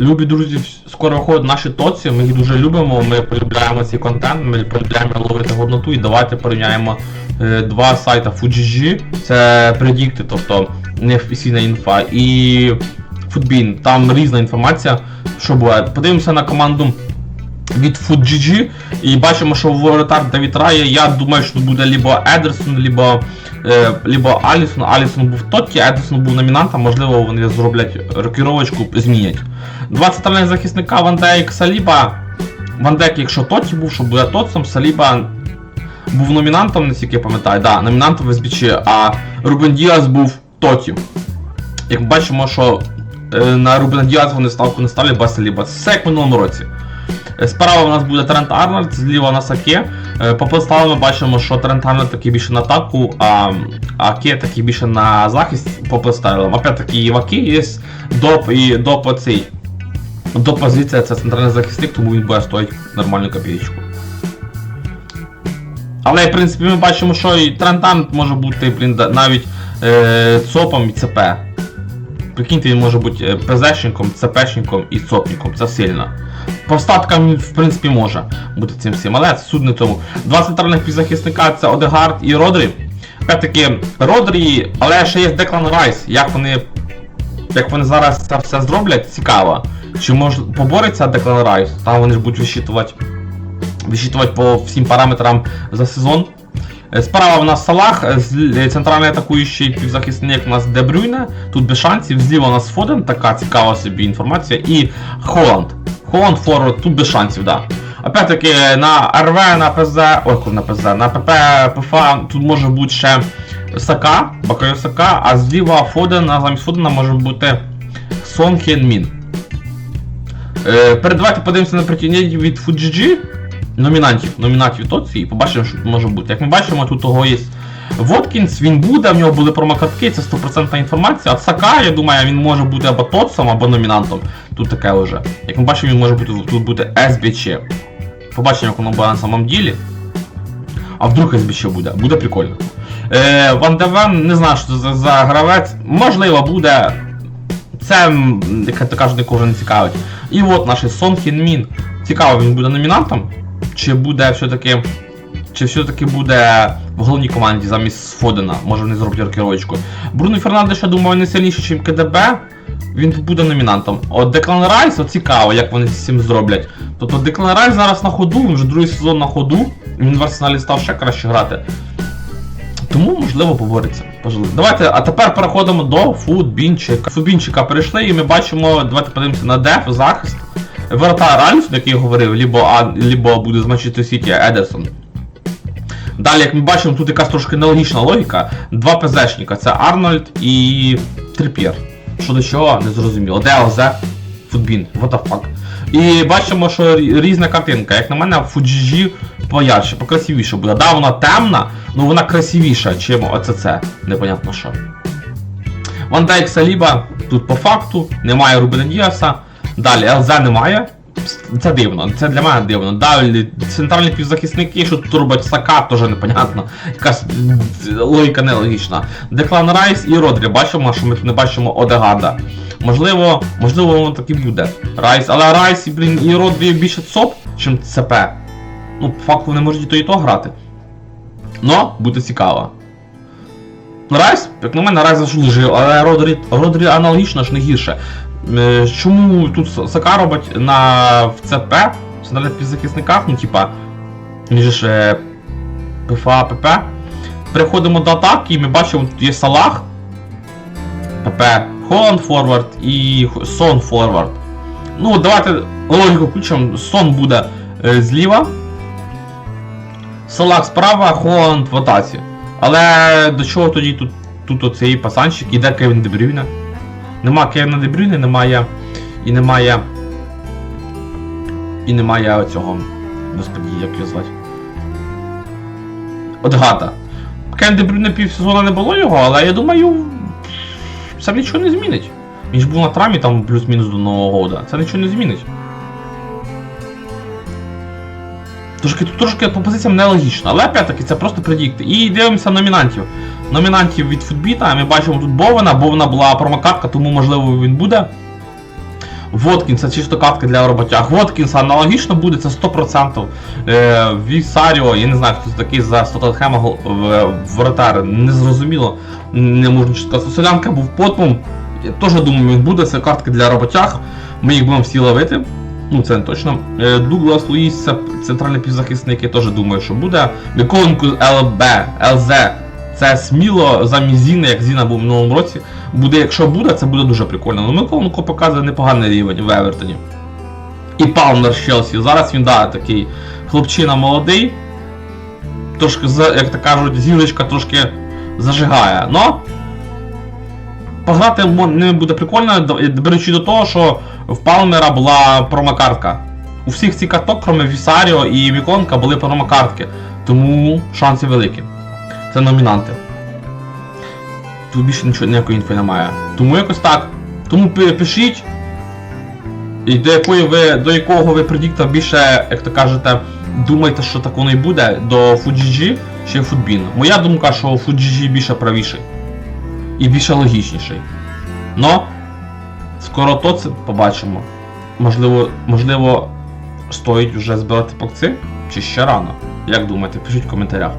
Любі друзі, скоро виходять наші тоці, ми їх дуже любимо, ми полюбляємо цей контент, ми полюбляємо ловити годноту і давайте порівняємо е, два сайта FUJG, це предікти, тобто неофіційна інфа, і Foodbean, там різна інформація, що буває. Подивимося на команду від FoodGG і бачимо, що воротар Давід Рає, я думаю, що буде либо Едерсон, либо, либо Алісон. Алісон був Тотті, Едерсон був номінантом, можливо, вони зроблять рокіровочку, змінять. Два центральних захисника Ван Дейк, Саліба. Ван Дейк, якщо Тотті був, що буде Тотсом, Саліба був номінантом, наскільки я пам'ятаю, да, номінантом в СБЧ, а Рубен Діас був Тотті. Як ми бачимо, що е, на Рубена Діас вони ставку не ставлять без Саліба. Це все як в минулому році. Е, Справа у нас буде Трент Арнольд, зліва у нас Аке. Е, По поставам ми бачимо, що Трент Арнольд такий більше на атаку, а Аке такий більше на захист по поставам. Опять таки в Аке є доп і доп оцей. Доп позиція це центральний захисник, тому він буде стоїть нормальну копієчку. Але в принципі ми бачимо, що і Трент Арнольд може бути блін, навіть е, ЦОПом і ЦП. Прикиньте, він може бути е, ПЗшником, ЦПшником і ЦОПником, це сильно. По статкам він, в принципі, може бути цим всім, але суд не тому. Два центральних півзахисника це Одегард і Родрі. Опять-таки, Родрі, але ще є Деклан Райс. Як вони, як вони зараз це все зроблять, цікаво. Чи може побореться Деклан Райс? Там вони ж будуть висчитувати, висчитувати по всім параметрам за сезон. Е, Справа у нас Салах, е, е, центральний атакуючий півзахисник у нас Дебрюйне, тут без шансів, зліва у нас Фоден, така цікава собі інформація, і Холланд. Холланд форвард, тут без шансів, да. Опять-таки на РВ, на ПЗ, ой, на ПЗ, на ПП, ПФА, тут може бути ще Сака, Бакайо Сака, а зліва Фоден, а замість Фодена може бути Сон Хен Мін. Е, перед давайте подивимося на претендентів від Fujiji, номінантів, номінантів Тоці, і побачимо, що тут може бути. Як ми бачимо, тут того є Воткінс, він буде, в нього були промокатки, це 100% інформація. А Сака, я думаю, він може бути або Тотсом, або номінантом. Тут таке вже. Як ми бачимо, він може бути тут бути СБЧ. Побачимо, як воно буде на самом ділі. А вдруг СБЧ буде? Буде прикольно. Е, Ван Девен, не знаю, що це за, за гравець. Можливо, буде. Це, як то кажуть, не цікавить. І от наш Сон Хін Мін. Цікаво, він буде номінантом? Чи буде все-таки. Чи все-таки буде в головній команді замість Фодена? Може вони зроблять рокіровочку. Бруно Фернандеш, я думаю, не сильніший, ніж КДБ. Він буде номінантом. От Деклан Райс, от цікаво, як вони з цим зроблять. Тобто Деклан Райс зараз на ходу, він вже другий сезон на ходу. Він в арсеналі став ще краще грати. Тому, можливо, побореться. Давайте, а тепер переходимо до футбінчика. Футбінчика перейшли і ми бачимо, давайте подивимося на деф, захист. Воротар Ральф, який я говорив, либо, а, либо буде з Манчестер Сіті Едерсон. Далі, як ми бачимо, тут якась трошки нелогічна логіка. Два ПЗшника, це Арнольд і Трип'єр. Що до чого, не зрозуміло. Де ЛЗ? Футбін, what the fuck. І бачимо, що різна картинка. Як на мене, Фуджіжі поярче, покрасивіше буде. Да, вона темна, але вона красивіша, чим ОЦЦ. Непонятно що. Ван Дейк Саліба тут по факту, немає Рубена Діаса. Далі ЛЗ немає. Це дивно, це для мене дивно. Далі центральні півзахисники, що тут робить Сака, теж непонятно. Якась логіка нелогічна. Деклан Райс і Родрі. Бачимо, що ми не бачимо Одегарда. Можливо, можливо, воно так і буде. Райс, але Райс блін, і Родрі більше ЦОП, ніж ЦП. Ну, по факту вони можуть і то і то грати. Но буде цікаво. Райс, як на мене, Райс заслужив, але Родрі, Родрі аналогічно ж не гірше. Е, Чому тут Сака робить на в ЦП, центральних півзахисниках, ну типа, він же ж е, ПФА, ПП. Переходимо до атаки і ми бачимо, тут є Салах, ПП, Холланд форвард і Сон форвард. Ну, давайте логіку включимо. Сон буде е, зліва. Салах справа, Холланд в атаці. Але до чого тоді тут, тут оцей пасанчик, іде Кевін Дебрюйне? Нема Кевіна Дебрюйне, немає. І немає. І немає оцього. Господі, як його звати? Одгата. Кевін Дебрюйне півсезона не було його, але я думаю. Це нічого не змінить. Він ж був на травмі там плюс-мінус до Нового года. Це нічого не змінить. Трошки, тут трошки по позиціям нелогічно, але опять-таки це просто предікти. І дивимося номінантів. Номінантів від футбіта. Ми бачимо тут Бовена. Бовена була промокатка, тому можливо він буде. Воткін це чисто катка для роботяг. Воткінс аналогічно буде, це 100%. Е, Вісаріо, я не знаю, хто це такий за Стотенхема гол- в- воротар, не зрозуміло, не можу нічого сказати. Солянка був потмом. Я теж думаю, він буде, це картки для роботяг. Ми їх будемо всі ловити. Ну, це не точно. Е, Дуглас Луїс, це центральний півзахисник, я теж думаю, що буде. Миколенко ЛБ, ЛЗ. Це сміло замість Зіни, як Зіна був в минулому році. Буде, якщо буде, це буде дуже прикольно. Ну, Миколенко показує непоганий рівень в Евертоні. І Палмер Челсі. Зараз він, да, такий хлопчина молодий. Трошки, як то кажуть, зіночка трошки зажигає. Но пограти не буде прикольно, беручи до того, що в Палмера була промокартка. У всіх цих карток, крім Вісаріо і Міконка, були промокартки. Тому шанси великі. Це номінанти. Тут більше нічого ніякої інфи немає. Тому якось так. Тому пишіть. І до якої ви, до якого ви предікта більше, як то кажете, думаєте, що так воно і буде, до Fujiji чи Футбіна. Моя думка, що Fujiji більше правіший. І більше логічніший. Но скоро то це побачимо. Можливо, можливо, стоїть вже збирати покци? Чи ще рано? Як думаєте? Пишіть в коментарях.